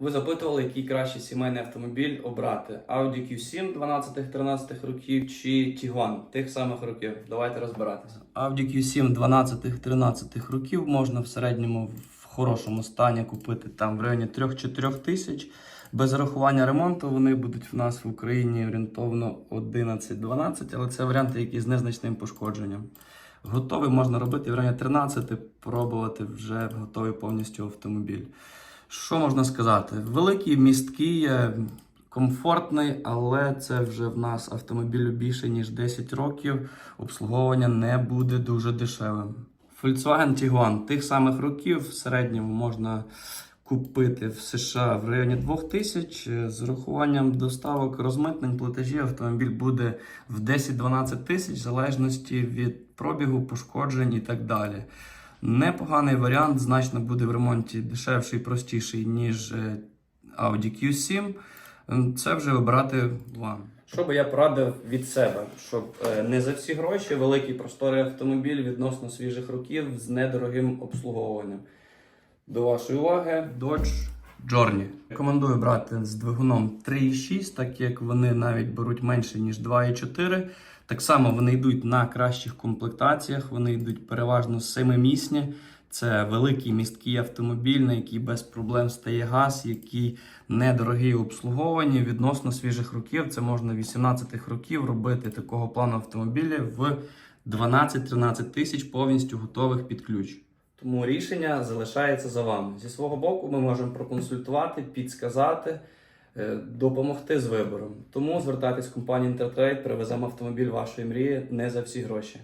Ви запитували, який кращий сімейний автомобіль обрати: Audi Q7 12-13 років чи Tiguan тих самих років. Давайте розбиратися. Audi Q7 12-13 років можна в середньому в хорошому стані купити там в районі 3-4 тисяч. Без рахування ремонту вони будуть в нас в Україні орієнтовно 11-12, але це варіанти, які з незначним пошкодженням. Готовий можна робити в районі 13, пробувати вже готовий повністю автомобіль. Що можна сказати? Великий, місткий, комфортний, але це вже в нас автомобілю більше ніж 10 років. Обслуговування не буде дуже дешевим. Volkswagen Tiguan тих самих років в середньому можна купити в США в районі 2000. Е, З урахуванням доставок розмитнень платежів автомобіль буде в 10-12 тисяч, в залежності від пробігу, пошкоджень і так далі. Непоганий варіант, значно буде в ремонті дешевший і простіший, ніж е, Audi Q7. Ем, Це вже обирати вам. Що би я порадив від себе, щоб е, не за всі гроші великий просторий автомобіль відносно свіжих років з недорогим обслуговуванням. До вашої уваги, Dodge Journey. Рекомендую брати з двигуном 3,6, так як вони навіть беруть менше, ніж 2,4. Так само вони йдуть на кращих комплектаціях, вони йдуть переважно семимісні. Це великий місткий автомобіль, на який без проблем стає газ, який недорогий у обслуговуванні. Відносно свіжих років, це можна 18 років робити такого плану автомобілів в 12-13 тисяч повністю готових під ключ. Тому рішення залишається за вами. Зі свого боку, ми можемо проконсультувати, підсказати, допомогти з вибором. Тому звертайтесь в компанію Intertrade, привеземо автомобіль вашої мрії не за всі гроші.